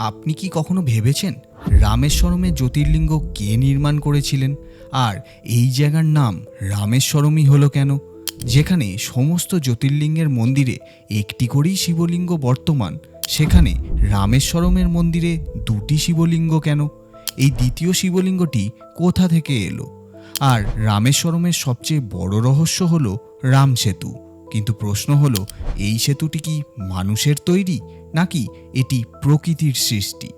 আপনি কি কখনো ভেবেছেন রামেশ্বরমে জ্যোতির্লিঙ্গ কে নির্মাণ করেছিলেন? আর এই জায়গার নাম রামেশ্বরমই হলো কেন? যেখানে সমস্ত জ্যোতির্লিঙ্গের মন্দিরে একটি করেই শিবলিঙ্গ বর্তমান, সেখানে রামেশ্বরমের মন্দিরে দুটি শিবলিঙ্গ কেন? এই দ্বিতীয় শিবলিঙ্গটি কোথা থেকে এলো? আর রামেশ্বরমের সবচেয়ে বড় রহস্য হলো রাম সেতু কিন্তু প্রশ্ন হলো, এই সেতুটি কি মানুষের তৈরি, নাকি এটি প্রকৃতির সৃষ্টি?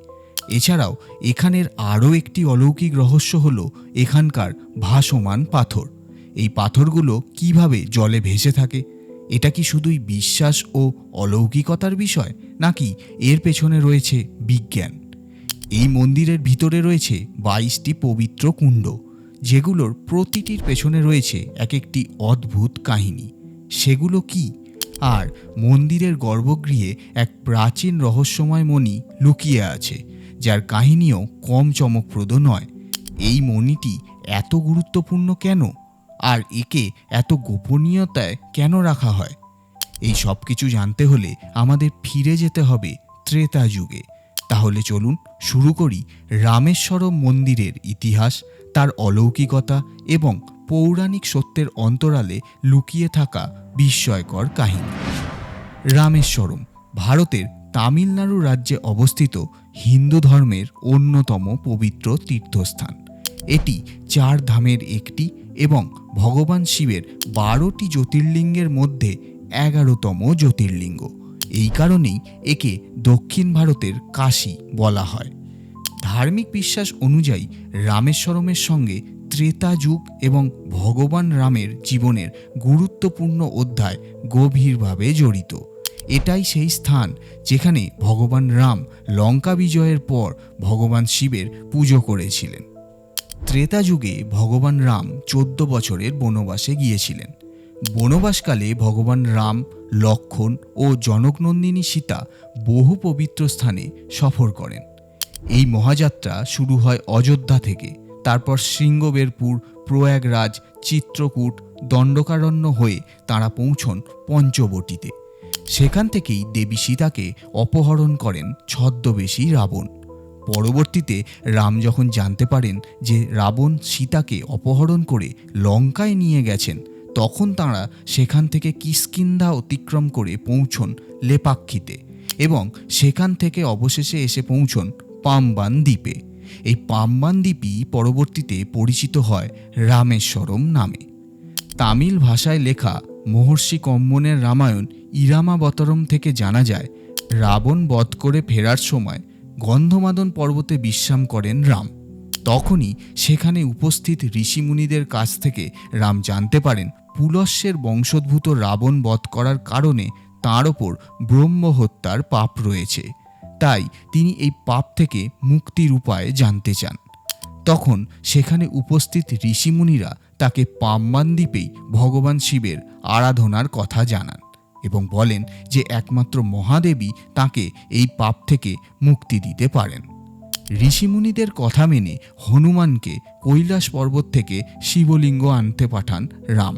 এছাড়াও, এখানের আরও একটি অলৌকিক রহস্য হল এখানকার ভাসমান পাথর। এই পাথরগুলো কীভাবে জলে ভেসে থাকে? এটা কি শুধুই বিশ্বাস ও অলৌকিকতার বিষয়, নাকি এর পেছনে রয়েছে বিজ্ঞান? এই মন্দিরের ভিতরে রয়েছে বাইশটি পবিত্র কুণ্ড, যেগুলোর প্রতিটির পেছনে রয়েছে এক একটি অদ্ভুত কাহিনী। সেগুলো কি? আর মন্দিরের গর্ভগৃহে এক প্রাচীন রহস্যময় মণি লুকিয়ে আছে, যার কাহিনীও কম চমকপ্রদ নয়। এই মণিটি এত গুরুত্বপূর্ণ কেন? আর একে এত গোপনীয়তায় কেন রাখা হয়? এই সব কিছু জানতে হলে আমাদের ফিরে যেতে হবে ত্রেতা যুগে। তাহলে চলুন শুরু করি রামেশ্বরম মন্দিরের ইতিহাস, তার অলৌকিকতা এবং পৌরাণিক সত্যের অন্তরালে লুকিয়ে থাকা বিস্ময়কর কাহিনী। রামেশ্বরম, ভারতের তামিলনাড়ু রাজ্যে অবস্থিত হিন্দু ধর্মের অন্যতম পবিত্র তীর্থস্থান। এটি চার ধামের একটি এবং ভগবান শিবের বারোটি জ্যোতির্লিঙ্গের মধ্যে এগারোতম জ্যোতির্লিঙ্গ। এই কারণেই একে দক্ষিণ ভারতের কাশী বলা হয়। ধার্মিক বিশ্বাস অনুযায়ী রামেশ্বরমের সঙ্গে ত্রেতা যুগ এবং ভগবান রামের জীবনের গুরুত্বপূর্ণ অধ্যায় গভীরভাবে জড়িত। এটাই সেই স্থান যেখানে ভগবান রাম লঙ্কা বিজয়ের পর ভগবান শিবের পুজো করেছিলেন। ত্রেতা যুগে ভগবান রাম চোদ্দ বছরের বনবাসে গিয়েছিলেন। বনবাসকালে ভগবান রাম, লক্ষণ ও জনকনন্দিনী সীতা বহু পবিত্র স্থানে সফর করেন। এই মহাযাত্রা শুরু হয় অযোধ্যা থেকে। তারপর সিংহবেরপুর প্রয়াগরাজ, চিত্রকূট, দণ্ডকারণ্য হয়ে তাঁরা পৌঁছন পঞ্চবটিতে। সেখান থেকেই দেবী সীতাকে অপহরণ করেন ছদ্মবেশী রাবণ। পরবর্তীতে রাম যখন জানতে পারেন যে রাবণ সীতাকে অপহরণ করে লঙ্কায় নিয়ে গেছেন, তখন তাঁরা সেখান থেকে কিষ্কিন্ধা অতিক্রম করে পৌঁছন লেপাক্ষিতে এবং সেখান থেকে অবশেষে এসে পৌঁছন পাম্বান দ্বীপে। এই পাম্বান দ্বীপই পরবর্তীতে পরিচিত হয় রামেশ্বরম নামে। তামিল ভাষায় লেখা মহর্ষি কম্বনের রামায়ণ ইরামাবতরম থেকে জানা যায়, রাবণ বধ করে ফেরার সময় গন্ধমাদন পর্বতে বিশ্রাম করেন রাম। তখনই সেখানে উপস্থিত ঋষিমুনিদের কাছ থেকে রাম জানতে পারেন পুলস্যের বংশোদ্ভূত রাবণ বধ করার কারণে তাঁর ওপর ব্রহ্ম হত্যার পাপ রয়েছে। তাই তিনি এই পাপ থেকে মুক্তির উপায় জানতে চান। তখন সেখানে উপস্থিত ঋষিমুনিরা তাকে পাম্বান দ্বীপেই ভগবান শিবের আরাধনার কথা জানান এবং বলেন যে একমাত্র মহাদেবী তাকে এই পাপ থেকে মুক্তি দিতে পারেন। ঋষিমুনিদের কথা মেনে হনুমানকে কৈলাস পর্বত থেকে শিবলিঙ্গ আনতে পাঠান রাম।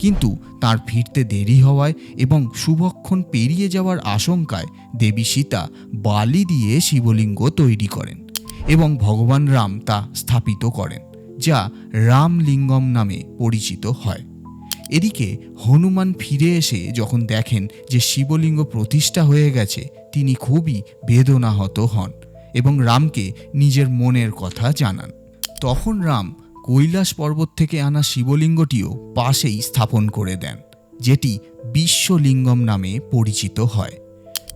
কিন্তু তার ফিরতে দেরি হওয়ায় এবং শুভক্ষণ পেরিয়ে যাওয়ার আশঙ্কায় দেবী সীতা বালি দিয়ে শিবলিঙ্গ তৈরি করেন এবং ভগবান রাম তা স্থাপিত করেন, যা রামলিঙ্গম নামে পরিচিত হয়। এদিকে হনুমান ফিরে এসে যখন দেখেন যে শিবলিঙ্গ প্রতিষ্ঠা হয়ে গেছে, তিনি খুবই বেদনাহত হন এবং রামকে নিজের মনের কথা জানান। তখন রাম কৈলাস পর্বত থেকে আনা শিবলিঙ্গটিও পাশেই স্থাপন করে দেন, যেটি বিশ্বলিঙ্গম নামে পরিচিত হয়।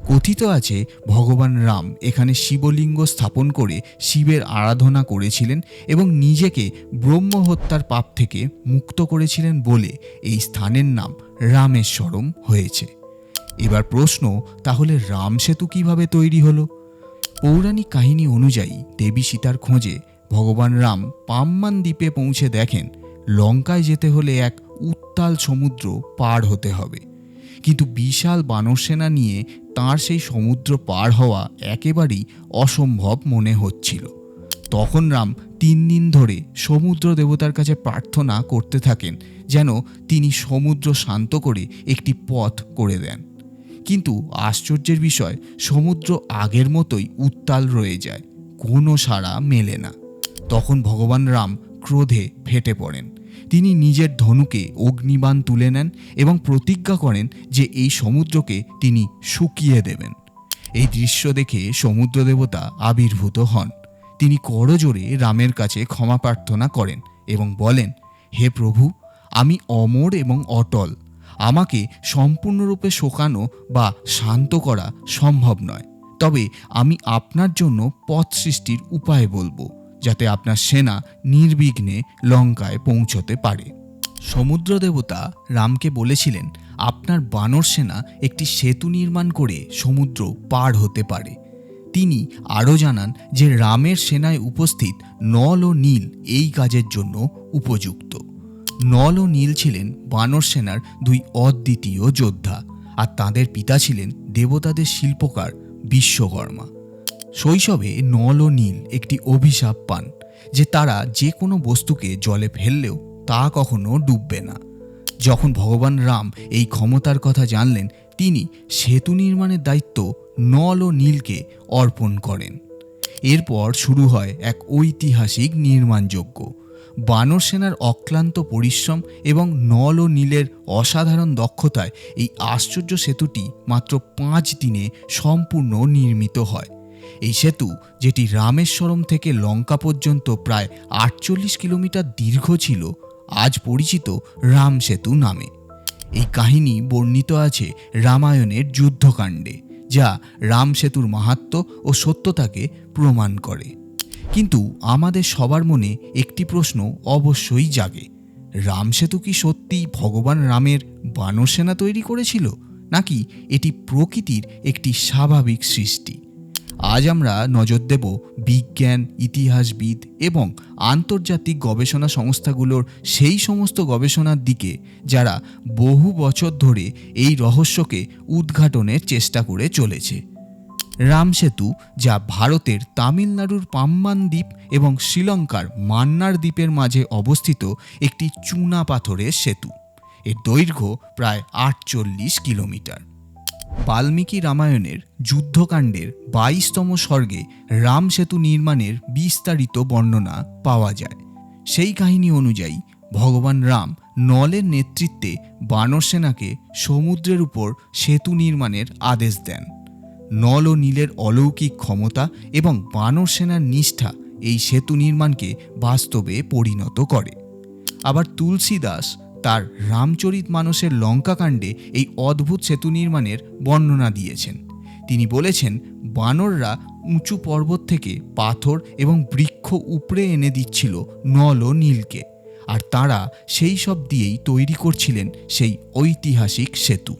কথিত আছে, ভগবান রাম এখানে শিবলিঙ্গ স্থাপন করে শিবের আরাধনা করেছিলেন এবং নিজেকে ব্রহ্ম হত্যার পাপ থেকে মুক্ত করেছিলেন বলে এই স্থানের নাম রামেশ্বরম হয়েছে। এবার প্রশ্ন, তাহলে রাম সেতু কীভাবে তৈরি হলো? পৌরাণিক কাহিনী অনুযায়ী দেবী সীতার খোঁজে ভগবান রাম পাম্মান দ্বীপে পৌঁছে দেখেন, লঙ্কায় যেতে হলে এক উত্তাল সমুদ্র পার হতে হবে। কিন্তু বিশাল বানর সেনা নিয়ে তাঁর সেই সমুদ্র পার হওয়া একেবারেই অসম্ভব মনে হচ্ছিল। তখন রাম তিন দিন ধরে সমুদ্র দেবতার কাছে প্রার্থনা করতে থাকেন, যেন তিনি সমুদ্র শান্ত করে একটি পথ করে দেন। কিন্তু আশ্চর্যের বিষয়, সমুদ্র আগের মতোই উত্তাল রয়ে যায়, কোনো সাড়া মেলে না। তখন ভগবান রাম ক্রোধে ফেটে পড়েন। তিনি নিজের ধনুকে অগ্নিবাণ তুলে নেন এবং প্রতিজ্ঞা করেন যে এই সমুদ্রকে তিনি শুকিয়ে দেবেন। এই দৃশ্য দেখে সমুদ্র দেবতা আবির্ভূত হন। তিনি করজোরে রামের কাছে ক্ষমা প্রার্থনা করেন এবং বলেন, হে প্রভু, আমি অমর এবং অটল। আমাকে সম্পূর্ণরূপে শোকানো বা শান্ত করা সম্ভব নয়। তবে আমি আপনার জন্য পথ সৃষ্টির উপায় বলব। যাতে আপনার সেনা নির্বিঘ্নে লঙ্কায় পৌঁছতে পারে। সমুদ্র দেবতা রামকে বলেছিলেন, আপনার বানর সেনা একটি সেতু নির্মাণ করে সমুদ্র পার হতে পারে। তিনি আরও জানান যে, রামের সেনায় উপস্থিত নল ও নীল এই কাজের জন্য উপযুক্ত। নল ও নীল ছিলেন বানর সেনার দুই অদ্বিতীয় যোদ্ধা, আর তাদের পিতা ছিলেন দেবতাদের শিল্পকার বিশ্বকর্মা। শৈশবে নল ও নীল একটি অভিশাপ পান, যে তারা যে কোনো বস্তুকে জলে ফেললেও তা কখনো ডুববে না। যখন ভগবান রাম এই ক্ষমতার কথা জানলেন, তিনি সেতু নির্মাণের দায়িত্ব নল ও নীলকে অর্পণ করেন। এরপর শুরু হয় এক ঐতিহাসিক নির্মাণযোগ্য বানর সেনার অক্লান্ত পরিশ্রম এবং নল ও নীলের অসাধারণ দক্ষতায় এই আশ্চর্য সেতুটি মাত্র পাঁচ দিনে সম্পূর্ণ নির্মিত হয়। এই সেতু, যেটি রামেশ্বরম থেকে লঙ্কা পর্যন্ত প্রায় আটচল্লিশ কিলোমিটার দীর্ঘ ছিল, আজ পরিচিত রাম সেতু নামে। এই কাহিনী বর্ণিত আছে রামায়ণের যুদ্ধকাণ্ডে, যা রাম সেতুর মাহাত্ম্য ও সত্যতাকে প্রমাণ করে। কিন্তু আমাদের সবার মনে একটি প্রশ্ন অবশ্যই জাগে, রাম সেতু কি সত্যি ভগবান রামের বানর সেনা তৈরি করেছিল, নাকি এটি প্রকৃতির একটি স্বাভাবিক সৃষ্টি? আজ আমরা নজর দেব বিজ্ঞান, ইতিহাসবিদ এবং আন্তর্জাতিক গবেষণা সংস্থাগুলোর সেই সমস্ত গবেষণার দিকে, যারা বহু বছর ধরে এই রহস্যকে উদ্ঘাটনের চেষ্টা করে চলেছে। রাম সেতু, যা ভারতের তামিলনাড়ুর পাম্বান দ্বীপ এবং শ্রীলঙ্কার মান্নার দ্বীপের মাঝে অবস্থিত একটি চুনা পাথরের সেতু। এর দৈর্ঘ্য প্রায় আটচল্লিশ কিলোমিটার। বাল্মীকি রামায়ণের যুদ্ধকাণ্ডের বাইশতম স্বর্গে রাম সেতু নির্মাণের বিস্তারিত বর্ণনা পাওয়া যায়। সেই কাহিনী অনুযায়ী ভগবান রাম নলের নেতৃত্বে বানর সেনাকে সমুদ্রের উপর সেতু নির্মাণের আদেশ দেন। নল ও নীলের অলৌকিক ক্ষমতা এবং বানর সেনার নিষ্ঠা এই সেতু নির্মাণকে বাস্তবে পরিণত করে। আবার তুলসী দাস তার রামচরিত মানসের লঙ্কাকাণ্ডে এই অদ্ভুত সেতু নির্মাণের বর্ণনা দিয়েছেন। তিনি বলেছেন, বানররা উঁচু পর্বত থেকে পাথর এবং বৃক্ষ উপড়ে এনে দিচ্ছিল নল ও নীলকে। আর তারা সেই সব দিয়েই তৈরি করছিলেন সেই ঐতিহাসিক সেতু।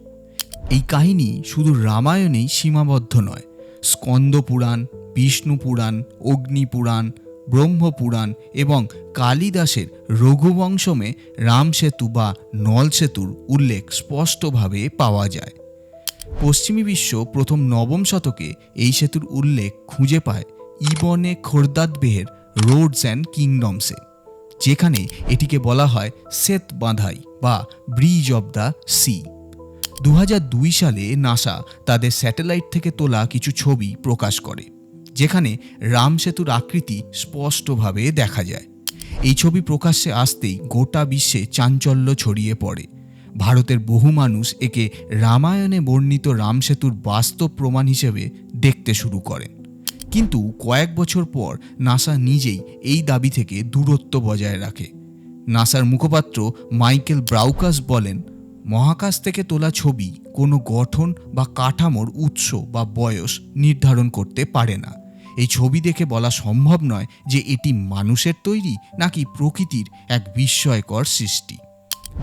এই কাহিনী শুধু রামায়ণেই সীমাবদ্ধ নয়। স্কন্দ পুরাণ, বিষ্ণু পুরাণ, অগ্নি পুরাণ ব্রহ্মপুরাণ এবং কালিদাসের রঘুবংশমে রাম সেতু বা নল সেতুর উল্লেখ স্পষ্টভাবে পাওয়া যায়। পশ্চিমী বিশ্ব প্রথম নবম শতকে এই সেতুর উল্লেখ খুঁজে পায় ইবনে খোরদাদবেহের রোডস অ্যান্ড কিংডমসে, যেখানে এটিকে বলা হয় সেত বাঁধাই বা ব্রিজ অব দ্য সি। দু হাজার দুই সালে নাসা তাদের স্যাটেলাইট থেকে তোলা কিছু ছবি প্রকাশ করে। যেখানে রাম সেতুর আকৃতি স্পষ্টভাবে দেখা যায়। এই ছবি প্রকাশ্যে আসতেই গোটা বিশ্বে চাঞ্চল্য ছড়িয়ে পড়ে। ভারতের বহু মানুষ একে রামায়ণে বর্ণিত রাম সেতুর বাস্তব প্রমাণ হিসেবে দেখতে শুরু করেন। কিন্তু কয়েক বছর পর নাসা নিজেই এই দাবি থেকে দূরত্ব বজায় রাখে। নাসার মুখপাত্র মাইকেল ব্রাউকাস বলেন, মহাকাশ থেকে তোলা ছবি কোনো গঠন বা কাঠামোর উৎস বা বয়স নির্ধারণ করতে পারে না। এই ছবি দেখে বলা সম্ভব নয় যে এটি মানুষের তৈরি নাকি প্রকৃতির এক বিস্ময়কর সৃষ্টি।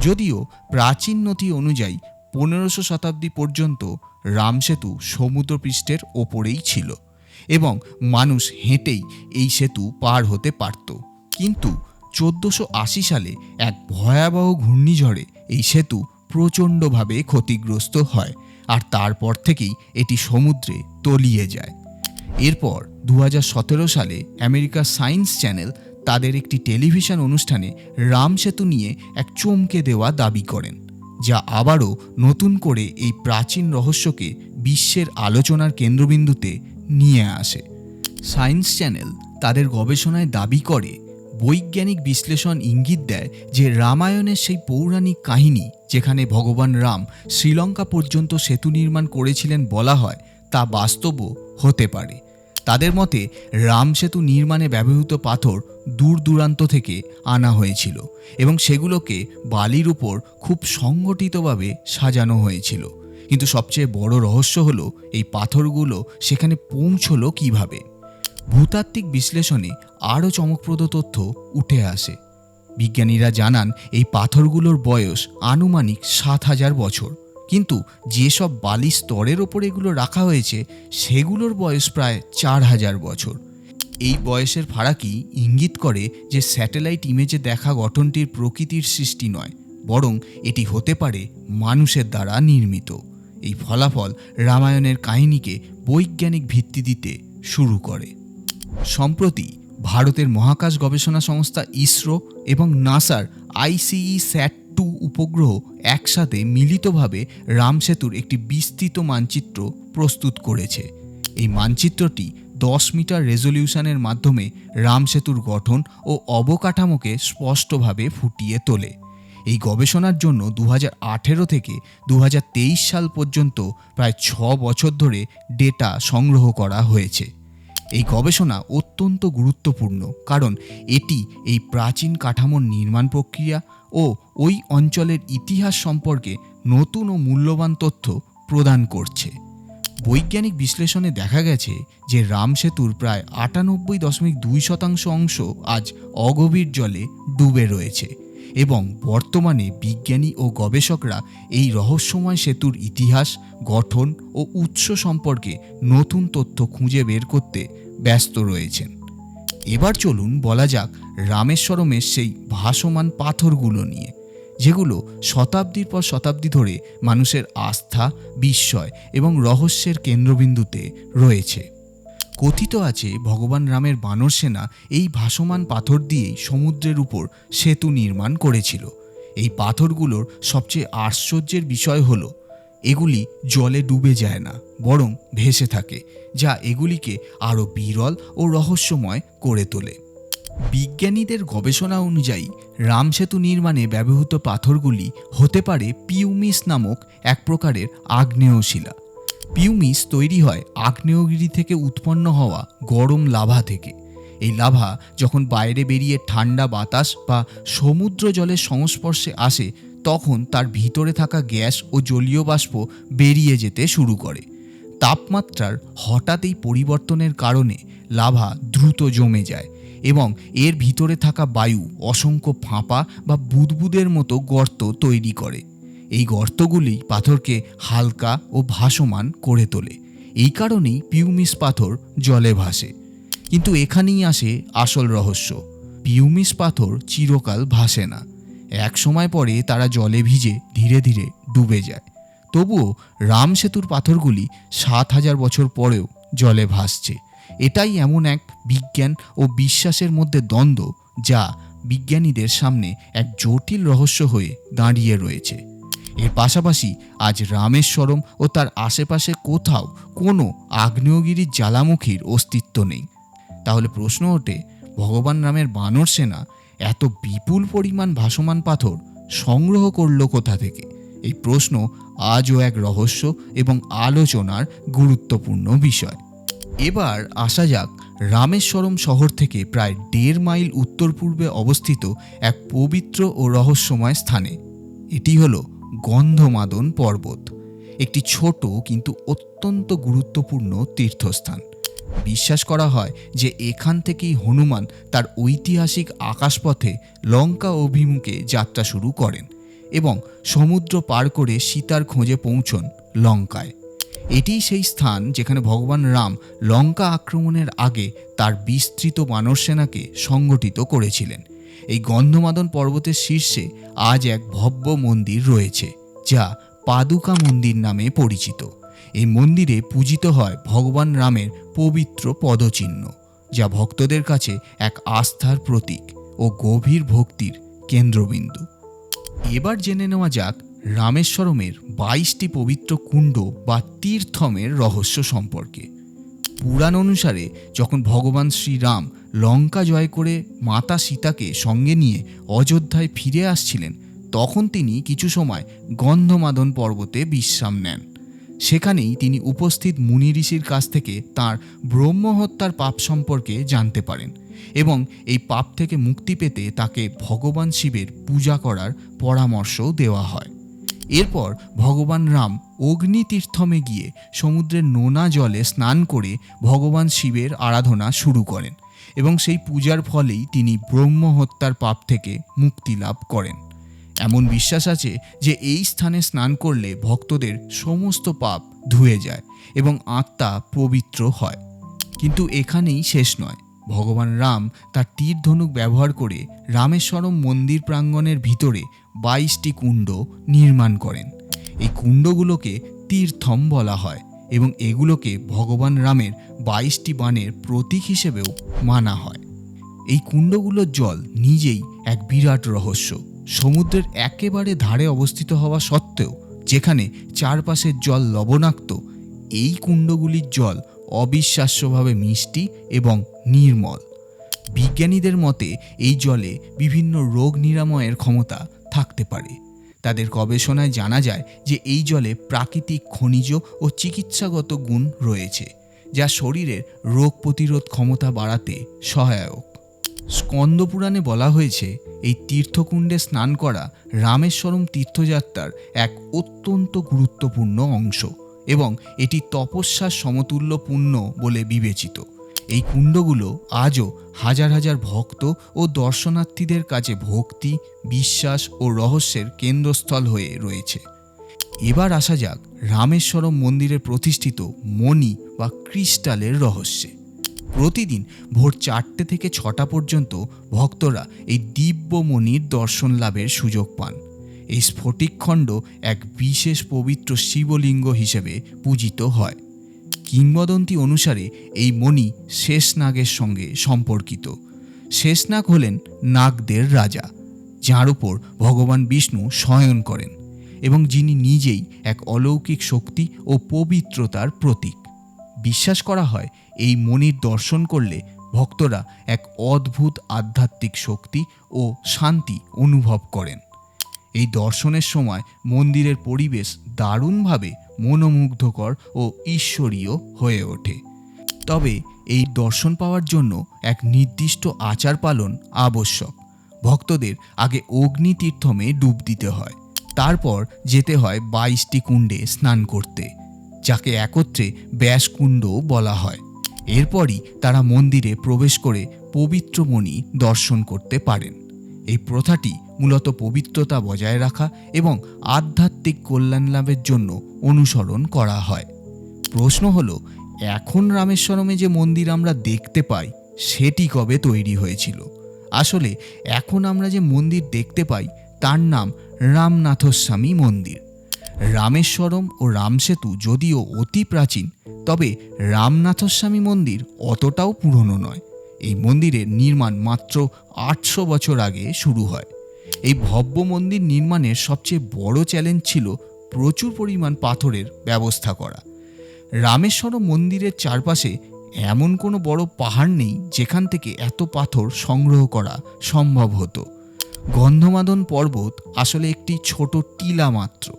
যদিও প্রাচীন নথি অনুযায়ী পনেরোশো শতাব্দী পর্যন্ত রামসেতু সমুদ্রপৃষ্ঠের ওপরেই ছিল এবং মানুষ হেঁটেই এই সেতু পার হতে পারত। কিন্তু চোদ্দোশো আশি সালে এক ভয়াবহ ঘূর্ণিঝড়ে এই সেতু প্রচণ্ডভাবে ক্ষতিগ্রস্ত হয় আর তারপর থেকেই এটি সমুদ্রে তলিয়ে যায়। এরপর দু হাজার সতেরো সালে আমেরিকার সায়েন্স চ্যানেল তাদের একটি টেলিভিশন অনুষ্ঠানে রাম সেতু নিয়ে এক চমকে দেওয়া দাবি করেন, যা আবারও নতুন করে এই প্রাচীন রহস্যকে বিশ্বের আলোচনার কেন্দ্রবিন্দুতে নিয়ে আসে। সায়েন্স চ্যানেল তাদের গবেষণায় দাবি করে, বৈজ্ঞানিক বিশ্লেষণ ইঙ্গিত দেয় যে রামায়ণের সেই পৌরাণিক কাহিনী যেখানে ভগবান রাম শ্রীলঙ্কা পর্যন্ত সেতু নির্মাণ করেছিলেন বলা হয়, তা বাস্তবও হতে পারে। তাদের মতে রাম সেতু নির্মাণে ব্যবহৃত পাথর দূর দূরান্ত থেকে আনা হয়েছিল এবং সেগুলোকে বালির উপর খুব সংগঠিতভাবে সাজানো হয়েছিল। কিন্তু সবচেয়ে বড় রহস্য হলো এই পাথরগুলো সেখানে পৌঁছলো কীভাবে? ভূতাত্ত্বিক বিশ্লেষণে আরও চমকপ্রদ তথ্য উঠে আসে। বিজ্ঞানীরা জানান এই পাথরগুলোর বয়স আনুমানিক সাত হাজার বছর। কিন্তু যেসব বালি স্তরের ওপর এগুলো রাখা হয়েছে, সেগুলোর বয়স প্রায় চার হাজার বছর। এই বয়সের ফারাকই ইঙ্গিত করে যে স্যাটেলাইট ইমেজে দেখা গঠনটির প্রকৃতির সৃষ্টি নয়, বরং এটি হতে পারে মানুষের দ্বারা নির্মিত। এই ফলাফল রামায়ণের কাহিনীকে বৈজ্ঞানিক ভিত্তি দিতে শুরু করে। সম্প্রতি ভারতের মহাকাশ গবেষণা সংস্থা ইসরো এবং নাসার আইসিই স্যাট টু উপগ্রহ একসাথে মিলিতভাবে রামসেতুর একটি বিস্তৃত মানচিত্র প্রস্তুত করেছে। এই মানচিত্রটি দশ মিটার রেজলিউশনের মাধ্যমে রামসেতুর গঠন ও অবকাঠামোকে স্পষ্টভাবে ফুটিয়ে তোলে। এই গবেষণার জন্য দু হাজার আঠেরো থেকে দু হাজার তেইশ সাল পর্যন্ত প্রায় ছ বছর ধরে ডেটা সংগ্রহ করা হয়েছে। এই গবেষণা অত্যন্ত গুরুত্বপূর্ণ, কারণ এটি এই প্রাচীন কাঠামোর নির্মাণ প্রক্রিয়া ও ওই অঞ্চলের ইতিহাস সম্পর্কে নতুন ও মূল্যবান তথ্য প্রদান করছে। বৈজ্ঞানিক বিশ্লেষণে দেখা গেছে যে রাম সেতুর প্রায় আটানব্বই দশমিক দুই শতাংশ অংশ আজ অগভীর জলে ডুবে রয়েছে এবং বর্তমানে বিজ্ঞানী ও গবেষকরা এই রহস্যময় সেতুর ইতিহাস, গঠন ও উৎস সম্পর্কে নতুন তথ্য খুঁজে বের করতে ব্যস্ত রয়েছেন। এবার চলুন বলা যাক রামেশ্বরমের সেই ভাসমান পাথরগুলো নিয়ে, যেগুলো শতাব্দীর পর শতাব্দী ধরে মানুষের আস্থা, বিস্ময় এবং রহস্যের কেন্দ্রবিন্দুতে রয়েছে। কথিত আছে ভগবান রামের বানর সেনা এই ভাসমান পাথর দিয়েই সমুদ্রের উপর সেতু নির্মাণ করেছিল। এই পাথরগুলোর সবচেয়ে আশ্চর্যের বিষয় হলো এগুলি জলে ডুবে যায় না, বরং ভেসে থাকে, যা এগুলিকে আরও বিরল ও রহস্যময় করে তোলে। বিজ্ঞানীদের গবেষণা অনুযায়ী রাম সেতু নির্মাণে ব্যবহৃত পাথরগুলি হতে পারে পিউমিস নামক এক প্রকারের আগ্নেয় শিলা। পিউমিস তৈরি হয় আগ্নেয়গিরি থেকে উৎপন্ন হওয়া গরম লাভা থেকে। এই লাভা যখন বাইরে বেরিয়ে ঠান্ডা বাতাস বা সমুদ্র জলের সংস্পর্শে আসে তখন তার ভিতরে থাকা গ্যাস ও জলীয় বাষ্প বেরিয়ে যেতে শুরু করে। তাপমাত্রার হঠাৎ এই পরিবর্তনের কারণে লাভা দ্রুত জমে যায় এবং এর ভিতরে থাকা বায়ু অসংখ্য ফাঁপা বা বুদবুদের মতো গর্ত তৈরি করে। এই গর্তগুলি পাথরকে হালকা ও ভাসমান করে তোলে। এই কারণেই পিউমিস পাথর জলে ভাসে। কিন্তু এখানেই আসে আসল রহস্য। পিউমিস পাথর চিরকাল ভাসে না। এক সময় পরে তারা জলে ভিজে ধীরে ধীরে ডুবে যায়। তবুও রাম সেতুর পাথরগুলি সাত হাজার বছর পরেও জলে ভাসছে। এটাই এমন এক বিজ্ঞান ও বিশ্বাসের মধ্যে দ্বন্দ্ব যা বিজ্ঞানীদের সামনে এক জটিল রহস্য হয়ে দাঁড়িয়ে রয়েছে। এর পাশাপাশি আজ রামেশ্বরম ও তার আশেপাশে কোথাও কোনো আগ্নেয়গিরির জ্বালামুখীর অস্তিত্ব নেই। তাহলে প্রশ্ন ওঠে, ভগবান রামের বানর সেনা এত বিপুল পরিমাণ ভাসমান পাথর সংগ্রহ করল কোথা থেকে? এই প্রশ্ন আজও এক রহস্য এবং আলোচনার গুরুত্বপূর্ণ বিষয়। এবার আসা যাক রামেশ্বরম শহর থেকে প্রায় দেড় মাইল উত্তর পূর্বে অবস্থিত এক পবিত্র ও রহস্যময় স্থানে। এটি হল গন্ধমাদন পর্বত। একটি ছোট কিন্তু অত্যন্ত গুরুত্বপূর্ণ তীর্থস্থান। বিশ্বাস করা হয় যে এখান থেকেই হনুমান তার ঐতিহাসিক আকাশপথে লঙ্কা অভিমুখে যাত্রা শুরু করেন এবং সমুদ্র পার করে সীতার খোঁজে পৌঁছন লঙ্কায়। এটিই সেই স্থান যেখানে ভগবান রাম লঙ্কা আক্রমণের আগে তার বিস্তৃত মানব সেনাকে সংগঠিত করেছিলেন। এই গন্ধমাদন পর্বতের শীর্ষে আজ এক ভব্য মন্দির রয়েছে, যা পাদুকা মন্দির নামে পরিচিত। এই মন্দিরে পূজিত হয় ভগবান রামের পবিত্র পদচিহ্ন, যা ভক্তদের কাছে এক আস্থার প্রতীক ও গভীর ভক্তির কেন্দ্রবিন্দু। এবার জেনে নেওয়া যাক রামেশ্বরমের বাইশটি পবিত্র কুণ্ড বা তীর্থমের রহস্য সম্পর্কে। পুরাণ অনুসারে যখন ভগবান শ্রীরাম লঙ্কা জয় করে মাতা সীতাকে সঙ্গে নিয়ে অযোধ্যায় ফিরে আসছিলেন, তখন তিনি কিছু সময় গন্ধমাদন পর্বতে বিশ্রাম নেন। সেখানেই তিনি উপস্থিত মুনি ঋষির কাছ থেকে তাঁর ব্রহ্মহত্যার পাপ সম্পর্কে জানতে পারেন এবং এই পাপ থেকে মুক্তি পেতে তাকে ভগবান শিবের পূজা করার পরামর্শও দেওয়া হয়। এরপর ভগবান রাম অগ্নিতীর্থমে গিয়ে সমুদ্রের নোনা জলে স্নান করে ভগবান শিবের আরাধনা শুরু করেন এবং সেই পূজার ফলেই তিনি ব্রহ্মহত্যার পাপ থেকে মুক্তি লাভ করেন। এমন বিশ্বাস আছে যে এই স্থানে স্নান করলে ভক্তদের সমস্ত পাপ ধুয়ে যায় এবং আত্মা পবিত্র হয়। কিন্তু এখানেই শেষ নয়। ভগবান রাম তার তীর ধনুক ব্যবহার করে রামেশ্বরম মন্দির প্রাঙ্গণের ভিতরে বাইশটি কুণ্ড নির্মাণ করেন। এই কুণ্ডগুলোকে তীর্থম বলা হয় এবং এগুলোকে ভগবান রামের বাইশটি বাণের প্রতীক হিসেবেও মানা হয়। এই কুণ্ডগুলোর জল নিজেই এক বিরাট রহস্য। সমুদ্রের একেবারে ধারে অবস্থিত হওয়া সত্ত্বেও যেখানে চারপাশের জল লবণাক্ত, এই কুণ্ডগুলির জল অবিশ্বাস্যভাবে মিষ্টি এবং নির্মল। বিজ্ঞানীদের মতে এই জলে বিভিন্ন রোগ নিরাময়ের ক্ষমতা থাকতে পারে। তাদের গবেষণায় জানা যায় যে এই জলে প্রাকৃতিক খনিজ ও চিকিৎসাগত গুণ রয়েছে, যা শরীরের রোগ প্রতিরোধ ক্ষমতা বাড়াতে সহায়ক। স্কন্দপুরাণে বলা হয়েছে, এই তীর্থকুণ্ডে স্নান করা রামেশ্বরম তীর্থযাত্রার এক অত্যন্ত গুরুত্বপূর্ণ অংশ এবং এটি তপস্যার সমতুল্য বলে বিবেচিত। এই কুণ্ডগুলো আজও হাজার হাজার ভক্ত ও দর্শনার্থীদের কাছে ভক্তি, বিশ্বাস ও রহস্যের কেন্দ্রস্থল হয়ে রয়েছে। এবার আসা যাক রামেশ্বরম মন্দিরে প্রতিষ্ঠিত মণি বা ক্রিস্টালের রহস্যে। প্রতিদিন ভোর চারটে থেকে ছটা পর্যন্ত ভক্তরা এই দিব্য মণির দর্শন লাভের সুযোগ পান। এই স্ফটিকখণ্ড এক বিশেষ পবিত্র শিবলিঙ্গ হিসেবে পূজিত হয়। কিংবদন্তি অনুসারে এই মণি শেষনাগের সঙ্গে সম্পর্কিত। শেষনাগ হলেন নাগদের রাজা, যার উপর ভগবান বিষ্ণু শয়ন করেন এবং যিনি নিজেই এক অলৌকিক শক্তি ও পবিত্রতার প্রতীক। বিশ্বাস করা হয়, এই মনির দর্শন করলে ভক্তরা এক অদ্ভুত আধ্যাত্মিক শক্তি ও শান্তি অনুভব করেন। এই দর্শনের সময় মন্দিরের পরিবেশ দারুণভাবে মনোমুগ্ধকর ও ঈশ্বরীয় হয়ে ওঠে। তবে এই দর্শন পাওয়ার জন্য এক নির্দিষ্ট আচার পালন আবশ্যক। ভক্তদের আগে অগ্নিতীর্থমে ডুব দিতে হয়, তারপর যেতে হয় বাইশটি কুণ্ডে স্নান করতে। যাকে একত্রে ব্যাসকুণ্ডও বলা হয়। এরপরই তারা মন্দিরে প্রবেশ করে পবিত্র মণি দর্শন করতে পারেন। এই প্রথাটি মূলত পবিত্রতা বজায় রাখা এবং আধ্যাত্মিক কল্যাণ লাভের জন্য অনুসরণ করা হয়। প্রশ্ন হল, এখন রামেশ্বরমে যে মন্দির আমরা দেখতে পাই, সেটি কবে তৈরি হয়েছিল? আসলে, এখন আমরা যে মন্দির দেখতে পাই, তার নাম রামনাথস্বামী মন্দির। রামেশ্বরম ও রামসেতু যদিও অতি প্রাচীন, তবে রামনাথস্বামী মন্দির অতটাও পুরনো নয়। এই মন্দিরের নির্মাণ মাত্র আটশো বছর আগে শুরু হয়। এই ভব্য মন্দির নির্মাণের সবচেয়ে বড় চ্যালেঞ্জ ছিল প্রচুর পরিমাণ পাথরের ব্যবস্থা করা। রামেশ্বরম মন্দিরের চারপাশে এমন কোনো বড় পাহাড় নেই যেখান থেকে এত পাথর সংগ্রহ করা সম্ভব হতো। গন্ধমাদন পর্বত আসলে একটি ছোট টিলা মাত্র।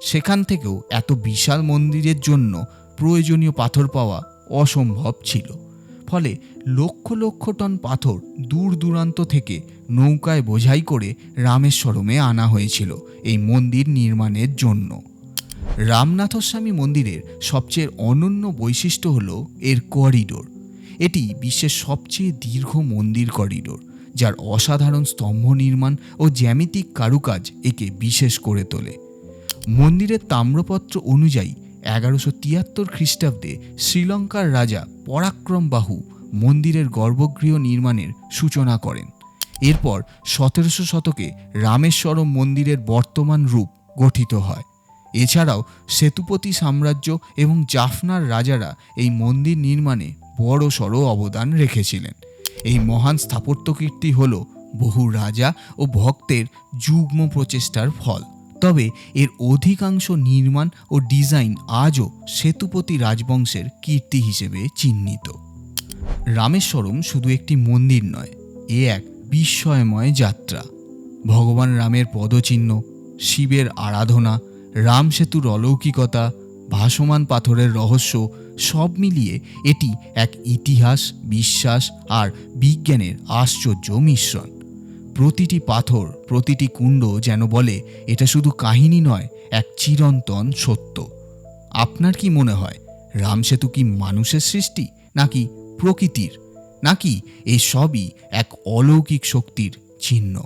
সেখান থেকেও এত বিশাল মন্দিরের জন্য প্রয়োজনীয় পাথর পাওয়া অসম্ভব ছিল। ফলে লক্ষ লক্ষ টন পাথর দূর দূরান্ত থেকে নৌকায় বোঝাই করে রামেশ্বরমে আনা হয়েছিল এই মন্দির নির্মাণের জন্য। রামনাথস্বামী মন্দিরের সবচেয়ে অনন্য বৈশিষ্ট্য হল এর করিডোর এটি বিশ্বের সবচেয়ে দীর্ঘ মন্দির করিডোর যার অসাধারণ স্তম্ভ নির্মাণ ও জ্যামিতিক কারুকাজ একে বিশেষ করে তোলে। মন্দিরের তাম্রপত্র অনুযায়ী এগারোশো তিয়াত্তর খ্রিস্টাব্দে শ্রীলঙ্কার রাজা পরাক্রম বাহু মন্দিরের গর্ভগৃহ নির্মাণের সূচনা করেন। এরপর সতেরোশো শতকে রামেশ্বরম মন্দিরের বর্তমান রূপ গঠিত হয়। এছাড়াও সেতুপতি সাম্রাজ্য এবং জাফনার রাজারা এই মন্দির নির্মাণে বড় সড় অবদান রেখেছিলেন। এই মহান স্থাপত্যকীর্তি হল বহু রাজা ও ভক্তের যুগ্ম প্রচেষ্টার ফল। তবে এর অধিকাংশ নির্মাণ ও ডিজাইন আজও সেতুপতি রাজবংশের কীর্তি হিসেবে চিহ্নিত। রামেশ্বরম শুধু একটি মন্দির নয়, এ এক বিস্ময়ময় যাত্রা। ভগবান রামের পদচিহ্ন, শিবের আরাধনা, রাম সেতুর অলৌকিকতা, ভাসমান পাথরের রহস্য সব মিলিয়ে এটি এক ইতিহাস, বিশ্বাস আর বিজ্ঞানের আশ্চর্য মিশ্রণ। প্রতিটি পাথর, প্রতিটি কুণ্ড যেন বলে, এটা শুধু কাহিনী নয়, এক চিরন্তন সত্য। আপনার কি মনে হয় রামসেতু কি মানুষের সৃষ্টি, নাকি প্রকৃতির? নাকি এসবই সবই এক অলৌকিক শক্তির চিহ্ন?